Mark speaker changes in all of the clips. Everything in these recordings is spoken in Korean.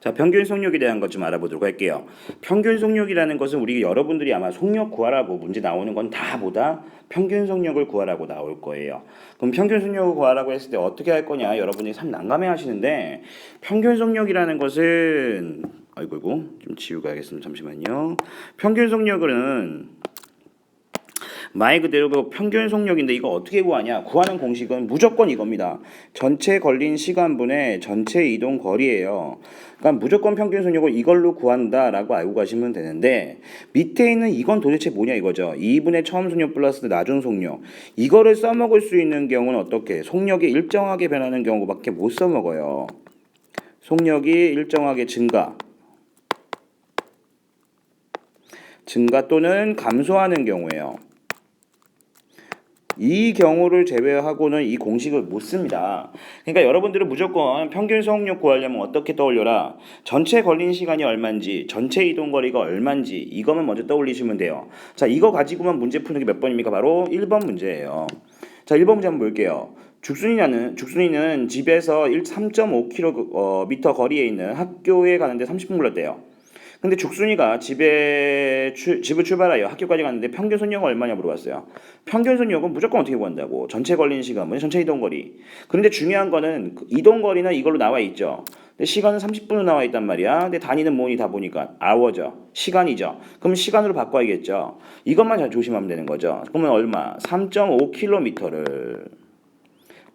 Speaker 1: 자, 평균 속력에 대한 것 좀 알아보도록 할게요. 평균 속력이라는 것은 우리 여러분들이 아마 속력 구하라고 문제 나오는 건 다 보다 평균 속력을 구하라고 나올 거예요. 그럼 평균 속력을 구하라고 했을 때 어떻게 할 거냐? 여러분이 참 난감해 하시는데 평균 속력이라는 것은 아이고 이고 좀 지우고 가겠습니다. 잠시만요. 평균 속력은 말 그대로 그 평균 속력인데 이거 어떻게 구하냐? 구하는 공식은 무조건 이겁니다. 전체 걸린 시간분의 전체 이동 거리예요. 그러니까 무조건 평균 속력을 이걸로 구한다라고 알고 가시면 되는데 밑에 있는 이건 도대체 뭐냐 이거죠. 2분의 처음 속력 플러스 나중 속력. 이거를 써먹을 수 있는 경우는 어떻게? 속력이 일정하게 변하는 경우밖에 못 써먹어요. 속력이 일정하게 증가. 증가 또는 감소하는 경우예요. 이 경우를 제외하고는 이 공식을 못 씁니다. 그러니까 여러분들은 무조건 평균 속력 구하려면 어떻게 떠올려라? 전체 걸린 시간이 얼마인지, 전체 이동 거리가 얼마인지 이것만 먼저 떠올리시면 돼요. 자, 이거 가지고만 문제 푸는 게 몇 번입니까? 바로 1번 문제예요. 자, 1번 문제 한번 볼게요. 죽순이냐는 죽순이는 집에서 3.5km 어, 거리에 있는 학교에 가는데 30분 걸렸대요. 근데 죽순이가 집에 출- 집을 출발하여 학교까지 갔는데 평균 속력은 얼마냐 물어봤어요. 평균 속력은 무조건 어떻게 구한다고? 전체 걸린 시간분, 전체 이동 거리. 그런데 중요한 거는 그 이동 거리는 이걸로 나와 있죠. 근데 시간은 30분으로 나와 있단 말이야. 근데 단위는 뭐니 다 보니까 아워죠. 시간이죠. 그럼 시간으로 바꿔야겠죠. 이것만 잘 조심하면 되는 거죠. 그러면 얼마? 3.5km를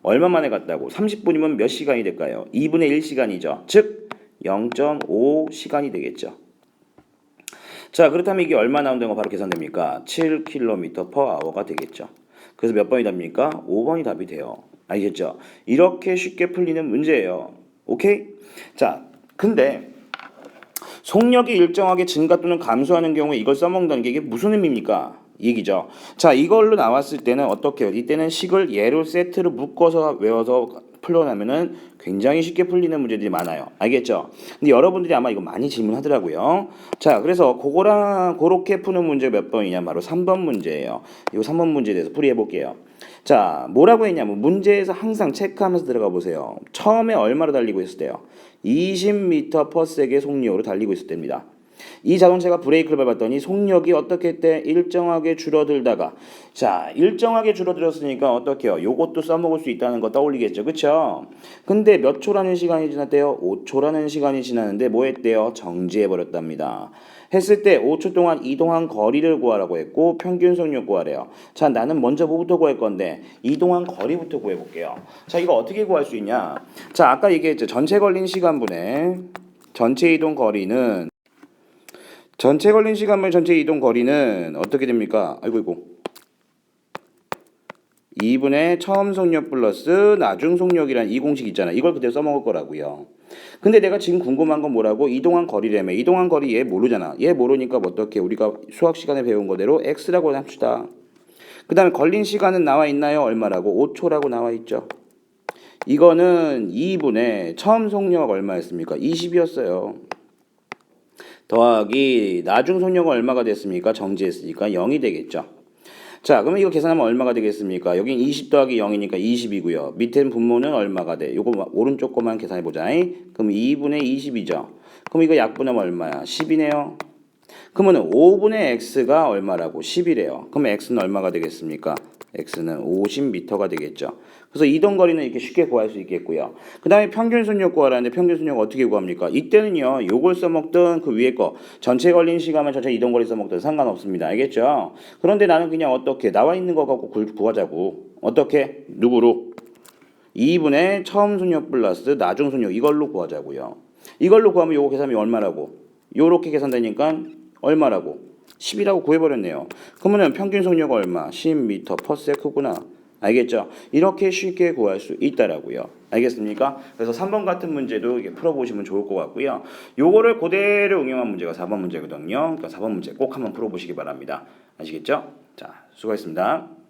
Speaker 1: 얼마 만에 갔다고? 30분이면 몇 시간이 될까요? 2분의 1시간이죠. 즉 0.5 시간이 되겠죠. 자, 그렇다면 이게 얼마 나온다는 거 바로 계산됩니까? 7km per hour가 되겠죠. 그래서 몇 번이 답니까? 5번이 답이 돼요. 알겠죠? 이렇게 쉽게 풀리는 문제예요. 오케이? 자, 근데 속력이 일정하게 증가 또는 감소하는 경우에 이걸 써먹는다는 게 이게 무슨 의미입니까? 이 얘기죠. 자, 이걸로 나왔을 때는 어떻게 해요? 이때는 식을 예로 세트로 묶어서 외워서 풀어나면은 굉장히 쉽게 풀리는 문제들이 많아요. 알겠죠? 근데 여러분들이 아마 이거 많이 질문하더라고요. 자, 그래서 그거랑 그렇게 푸는 문제 몇 번이냐? 바로 3번 문제예요. 이 3번 문제에 대해서 풀이해 볼게요. 자, 뭐라고 했냐면 문제에서 항상 체크하면서 들어가 보세요. 처음에 얼마로 달리고 있을 때요? 20m per sec의 속력으로 달리고 있을 때입니다. 이 자동차가 브레이크를 밟았더니 속력이 어떻게 했대? 일정하게 줄어들다가 자 일정하게 줄어들었으니까 어떻게요? 요것도 써먹을 수 있다는 거 떠올리겠죠 그쵸? 근데 몇 초라는 시간이 지났대요? 5초라는 시간이 지났는데 뭐 했대요? 정지해 버렸답니다 했을 때 5초 동안 이동한 거리를 구하라고 했고 평균 속력 구하래요 자 나는 먼저 뭐부터 구할 건데 이동한 거리부터 구해볼게요 자 이거 어떻게 구할 수 있냐 자 아까 얘기했죠 전체 걸린 시간분의 전체 이동 거리는 전체 걸린 시간분 전체 이동 거리는 어떻게 됩니까? 아이고 이고 2분의 처음 속력 플러스 나중 속력이란 이 공식 있잖아. 이걸 그대로 써먹을 거라고요. 근데 내가 지금 궁금한 건 뭐라고? 이동한 거리라며. 이동한 거리 얘 모르잖아. 얘 모르니까 뭐 어떻게 우리가 수학 시간에 배운 거대로 x라고 합시다. 그 다음에 걸린 시간은 나와 있나요? 얼마라고? 5초라고 나와 있죠. 이거는 2분의 처음 속력 얼마였습니까? 20이었어요. 더하기 나중 속력은 얼마가 됐습니까? 정지했으니까 0이 되겠죠. 자, 그러면 이거 계산하면 얼마가 되겠습니까? 여긴 20 더하기 0이니까 20이고요. 밑에 분모는 얼마가 돼? 요거 오른쪽 거만 계산해 보자. 그럼 2분의 20이죠. 그럼 이거 약분하면 얼마야? 10이네요. 그러면 5분의 x가 얼마라고? 10이래요. 그럼 x는 얼마가 되겠습니까? x는 50m가 되겠죠. 그래서 이동 거리는 이렇게 쉽게 구할 수 있겠고요. 그 다음에 평균 속력 구하라는데 평균 속력 어떻게 구합니까? 이때는요, 요걸 써먹든 그 위에 거 전체 걸린 시간만 전체 이동 거리 써먹든 상관없습니다. 알겠죠? 그런데 나는 그냥 어떻게 나와 있는 거 갖고 구- 구하자고. 어떻게? 누구로? 2분의 처음 속력 플러스 나중 속력 이걸로 구하자고요. 이걸로 구하면 요거 계산이 얼마라고? 요렇게 계산되니까 얼마라고? 10이라고 구해버렸네요. 그러면 평균 속력 얼마? 10m per sec구나. 알겠죠? 이렇게 쉽게 구할 수 있다라고요. 알겠습니까? 그래서 3번 같은 문제도 풀어보시면 좋을 것 같고요. 요거를 그대로 응용한 문제가 4번 문제거든요. 그러니까 4번 문제 꼭 한번 풀어보시기 바랍니다. 아시겠죠? 자, 수고했습니다.